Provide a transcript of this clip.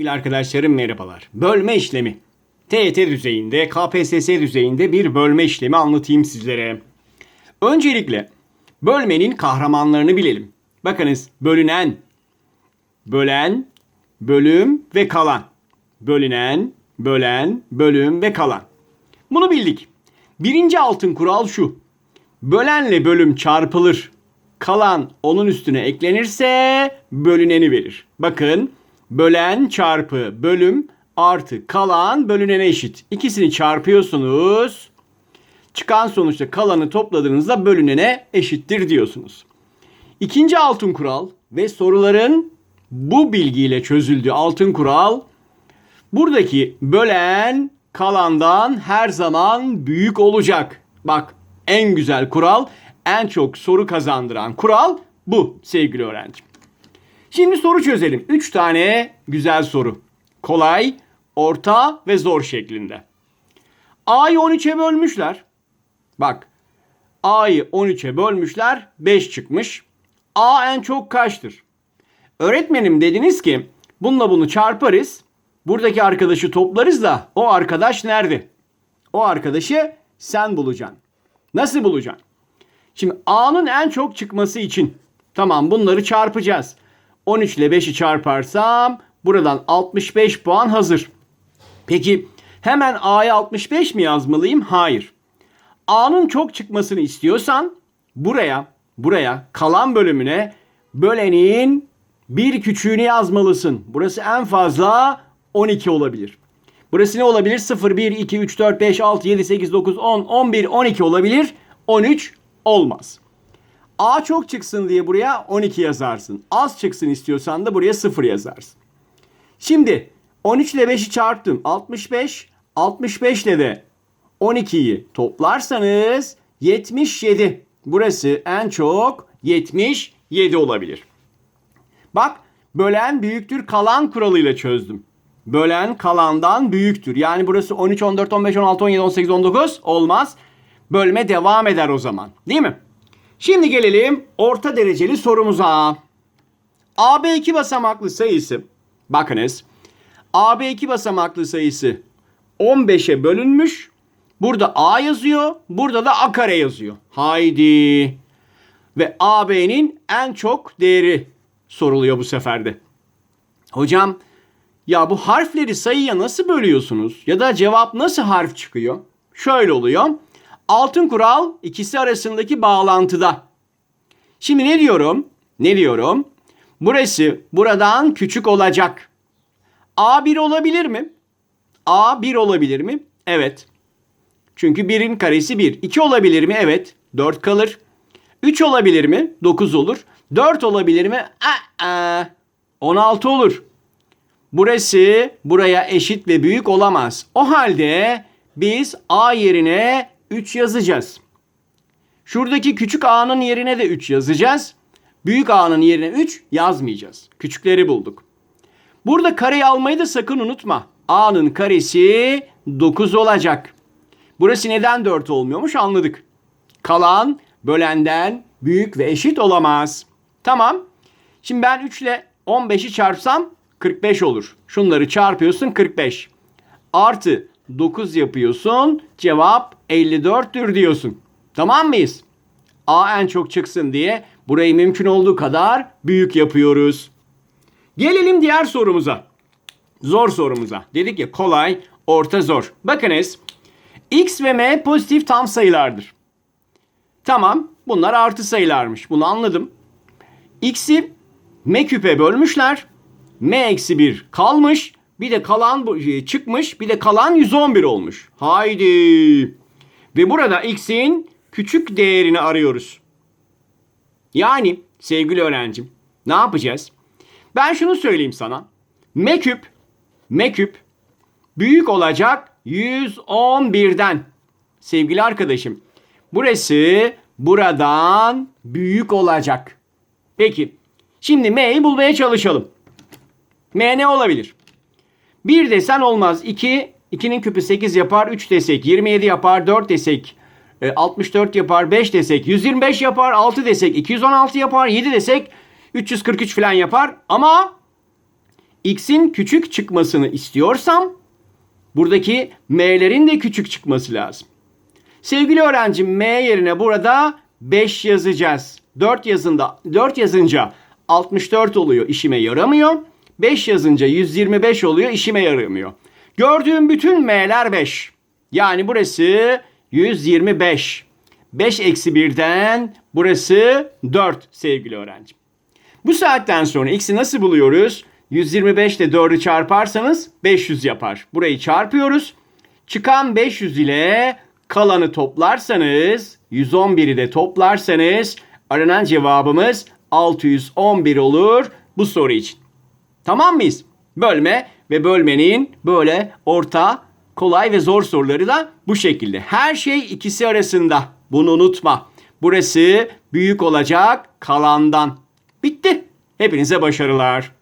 Sevgili arkadaşlarım merhabalar. Bölme işlemi. TET düzeyinde, KPSS düzeyinde bir bölme işlemi anlatayım sizlere. Öncelikle bölmenin kahramanlarını bilelim. Bakınız bölünen, bölen, bölüm ve kalan. Bölünen, bölen, bölüm ve kalan. Bunu bildik. Birinci altın kural şu. Bölenle bölüm çarpılır. Kalan onun üstüne eklenirse bölüneni verir. Bakın bölen çarpı bölüm artı kalan bölünene eşit. İkisini çarpıyorsunuz. Çıkan sonuçta kalanı topladığınızda bölünene eşittir diyorsunuz. İkinci altın kural ve soruların bu bilgiyle çözüldüğü altın kural buradaki bölen kalandan her zaman büyük olacak. Bak en güzel kural, en çok soru kazandıran kural bu sevgili öğrencim. Şimdi soru çözelim. 3 tane güzel soru. Kolay, orta ve zor şeklinde. A'yı 13'e bölmüşler. Bak. A'yı 13'e bölmüşler. 5 çıkmış. A en çok kaçtır? Öğretmenim dediniz ki bununla bunu çarparız. Buradaki arkadaşı toplarız da o arkadaş nerede? O arkadaşı sen bulacaksın. Nasıl bulacaksın? Şimdi A'nın en çok çıkması için tamam bunları çarpacağız. 13 ile 5'i çarparsam buradan 65 puan hazır. Peki hemen A'ya 65 mi yazmalıyım? Hayır. A'nın çok çıkmasını istiyorsan buraya buraya kalan bölümüne bölenin bir küçüğünü yazmalısın. Burası en fazla 12 olabilir. Burası ne olabilir? 0, 1, 2, 3, 4, 5, 6, 7, 8, 9, 10, 11, 12 olabilir. 13 olmaz. A çok çıksın diye buraya 12 yazarsın. Az çıksın istiyorsan da buraya 0 yazarsın. Şimdi 13 ile 5'i çarptım. 65. 65 ile de 12'yi toplarsanız 77. Burası en çok 77 olabilir. Bak bölen büyüktür kalan kuralıyla çözdüm. Bölen kalandan büyüktür. Yani burası 13, 14, 15, 16, 17, 18, 19 olmaz. Bölme devam eder o zaman. Değil mi? Şimdi gelelim orta dereceli sorumuza. AB 2 basamaklı sayısı bakınız. AB 2 basamaklı sayısı 15'e bölünmüş. Burada A yazıyor. Burada da A kare yazıyor. Haydi. Ve AB'nin en çok değeri soruluyor bu seferde. Hocam ya bu harfleri sayıya nasıl bölüyorsunuz? Ya da cevap nasıl harf çıkıyor? Şöyle oluyor. Altın kural ikisi arasındaki bağlantıda. Şimdi ne diyorum? Ne diyorum? Burası buradan küçük olacak. A1 olabilir mi? A1 olabilir mi? Evet. Çünkü 1'in karesi 1. 2 olabilir mi? Evet. 4 kalır. 3 olabilir mi? 9 olur. 4 olabilir mi? Aa, 16 olur. Burası buraya eşit ve büyük olamaz. O halde biz A yerine 3 yazacağız. Şuradaki küçük A'nın yerine de 3 yazacağız. Büyük A'nın yerine 3 yazmayacağız. Küçükleri bulduk. Burada kareyi almayı da sakın unutma. A'nın karesi 9 olacak. Burası neden 4 olmuyormuş anladık. Kalan bölenden büyük ve eşit olamaz. Tamam. Şimdi ben 3 ile 15'i çarpsam 45 olur. Şunları çarpıyorsun 45. Artı 9 yapıyorsun. Cevap 54'tür diyorsun. Tamam mıyız? A en çok çıksın diye burayı mümkün olduğu kadar büyük yapıyoruz. Gelelim diğer sorumuza. Zor sorumuza. Dedik ya kolay, orta zor. Bakınız. X ve M pozitif tam sayılardır. Tamam. Bunlar artı sayılarmış. Bunu anladım. X'i M küpe bölmüşler. M eksi 1 kalmış. Bir de kalan çıkmış. Bir de kalan 111 olmuş. Haydi. Ve burada x'in küçük değerini arıyoruz. Yani sevgili öğrencim ne yapacağız? Ben şunu söyleyeyim sana. M küp, M küp büyük olacak 111'den. Sevgili arkadaşım burası buradan büyük olacak. Peki şimdi M'yi bulmaya çalışalım. M ne olabilir? 1 desen olmaz. 2, 2'nin küpü 8 yapar. 3 desek 27 yapar. 4 desek 64 yapar. 5 desek 125 yapar. 6 desek 216 yapar. 7 desek 343 falan yapar. Ama x'in küçük çıkmasını istiyorsam buradaki m'lerin de küçük çıkması lazım. Sevgili öğrencim m yerine burada 5 yazacağız. 4 yazında 4 yazınca 64 oluyor işime yaramıyor. 5 yazınca 125 oluyor işime yaramıyor. Gördüğüm bütün m'ler 5. Yani burası 125. 5 eksi 1'den burası 4 sevgili öğrencim. Bu saatten sonra x'i nasıl buluyoruz? 125 ile 4'ü çarparsanız 500 yapar. Burayı çarpıyoruz. Çıkan 500 ile kalanı toplarsanız 111'i de toplarsanız aranan cevabımız 611 olur bu soru için. Tamam mıyız? Bölme ve bölmenin böyle orta, kolay ve zor soruları da bu şekilde. Her şey ikisi arasında. Bunu unutma. Burası büyük olacak kalandan. Bitti. Hepinize başarılar.